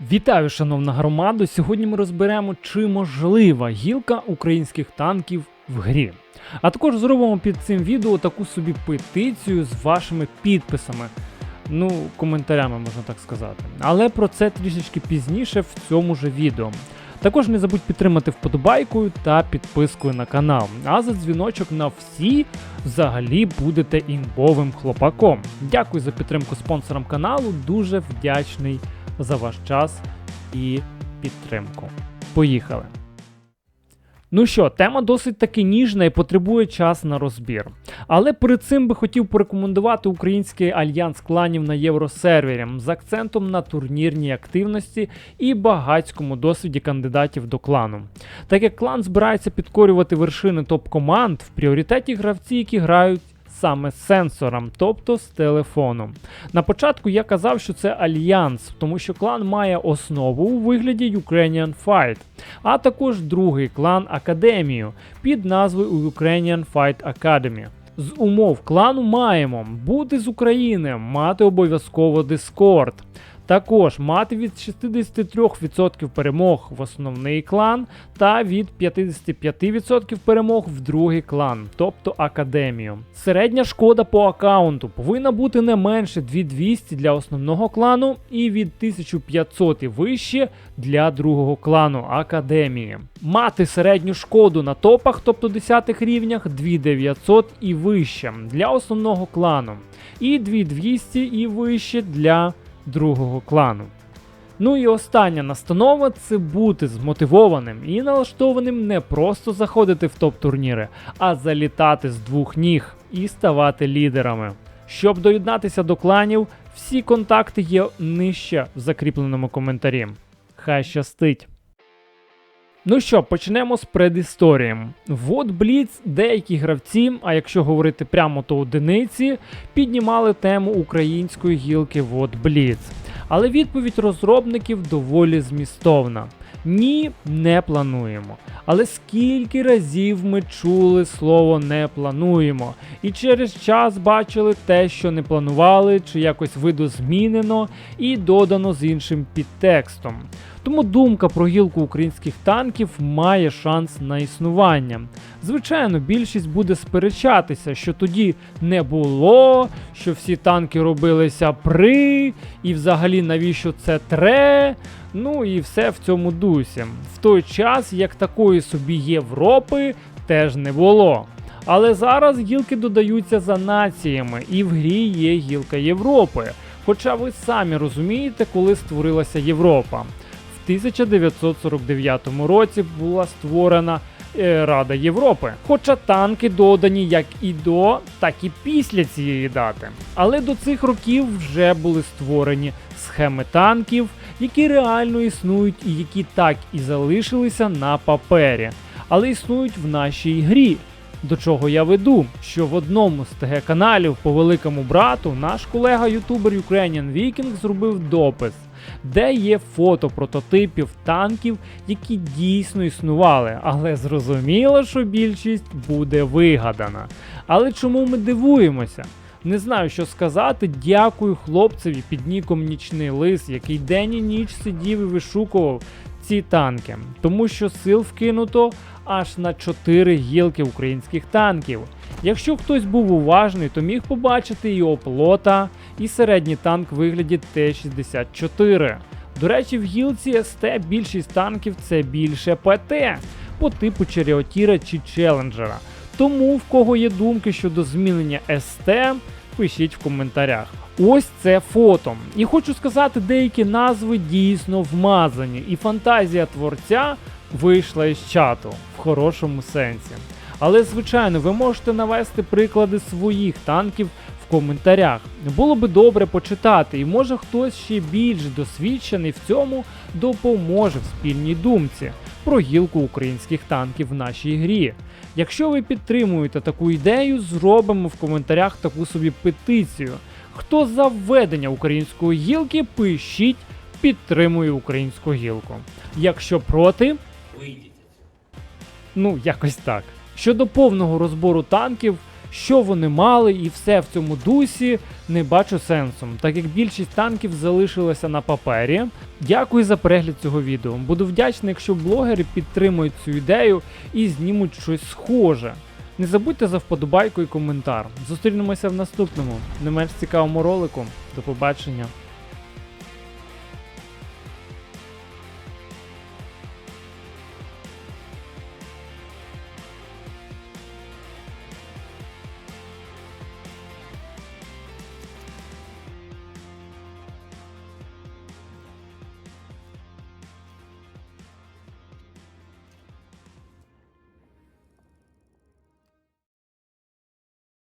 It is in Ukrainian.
Вітаю, шановна громада! Сьогодні ми розберемо, чи можлива гілка українських танків в грі. А також зробимо під цим відео таку собі петицію з вашими підписами. Ну, коментарями можна так сказати. Але про це трішечки пізніше в цьому же відео. Також не забудь підтримати вподобайкою та підпискою на канал. А за дзвіночок на всі взагалі будете імбовим хлопаком. Дякую за підтримку спонсорам каналу. Дуже вдячний за ваш час і підтримку. Поїхали. Ну що, тема досить таки ніжна і потребує час на розбір. Але перед цим би хотів порекомендувати український альянс кланів на євросервері з акцентом на турнірній активності і багатському досвіді кандидатів до клану. Так як клан збирається підкорювати вершини топ-команд, в пріоритеті гравці, які грають саме з сенсором, тобто з телефоном. На початку я казав, що це альянс, тому що клан має основу у вигляді Ukrainian Fight, а також другий клан Академію під назвою Ukrainian Fight Academy. З умов клану маємо бути з України, мати обов'язково Discord. Також мати від 63% перемог в основний клан та від 55% перемог в другий клан, тобто академію. Середня шкода по аккаунту повинна бути не менше 2200 для основного клану і від 1500 і вище для другого клану академії. Мати середню шкоду на топах, тобто 10 рівнях 2900 і вище для основного клану, і 2200 і вище для другого клану. Ну і остання настанова це бути змотивованим і налаштованим не просто заходити в топ-турніри, а залітати з двох ніг і ставати лідерами. Щоб доєднатися до кланів, всі контакти є нижче в закріпленому коментарі. Хай щастить! Ну що, почнемо з предісторії. Вот Бліц, деякі гравці, а якщо говорити прямо, то одиниці, піднімали тему української гілки Вот Бліц. Але відповідь розробників доволі змістовна. Ні, не плануємо. Але скільки разів ми чули слово не плануємо, і через час бачили те, що не планували, чи якось видозмінено і додано з іншим підтекстом. Тому думка про гілку українських танків має шанс на існування. Звичайно, більшість буде сперечатися, що тоді не було, що всі танки робилися при, і взагалі навіщо це тре. Ну і все в цьому дусі. В той час, як такої собі Європи, теж не було. Але зараз гілки додаються за націями, і в грі є гілка Європи. Хоча ви самі розумієте, коли створилася Європа. В 1949 році була створена е, Рада Європи. Хоча танки додані як і до, так і після цієї дати. Але до цих років вже були створені схеми танків, які реально існують і які так і залишилися на папері, але існують в нашій грі. До чого я веду, що в одному з ТГ каналів по великому брату наш колега ютубер Ukrainian Viking зробив допис, де є фото прототипів танків, які дійсно існували, але зрозуміло, що більшість буде вигадана. Але чому ми дивуємося? Не знаю, що сказати. Дякую хлопцеві під ніком Нічний Лис, який день і ніч сидів і вишукував ці танки, тому що сил вкинуто аж на 4 гілки українських танків. Якщо хтось був уважний, то міг побачити і оплота, і середній танк вигляді Т-64. До речі, в гілці СТ більшість танків це більше ПТ по типу Черіотіра чи Челенджера. Тому в кого є думки щодо змінення СТ, пишіть в коментарях. Ось це фото. І хочу сказати, деякі назви дійсно вмазані, і фантазія творця вийшла із чату в хорошому сенсі. Але, звичайно, ви можете навести приклади своїх танків в коментарях. Було би добре почитати, і може хтось ще більш досвідчений в цьому допоможе в спільній думці про гілку українських танків в нашій грі. Якщо ви підтримуєте таку ідею, зробимо в коментарях таку собі петицію. Хто за введення української гілки, пишіть підтримує українську гілку. Якщо проти, Вийдіть. ну якось так. Щодо повного розбору танків, що вони мали, і все в цьому дусі не бачу сенсом, так як більшість танків залишилася на папері. Дякую за перегляд цього відео. Буду вдячний, якщо блогери підтримують цю ідею і знімуть щось схоже. Не забудьте за вподобайку і коментар. Зустрінемося в наступному, не менш цікавому ролику. До побачення.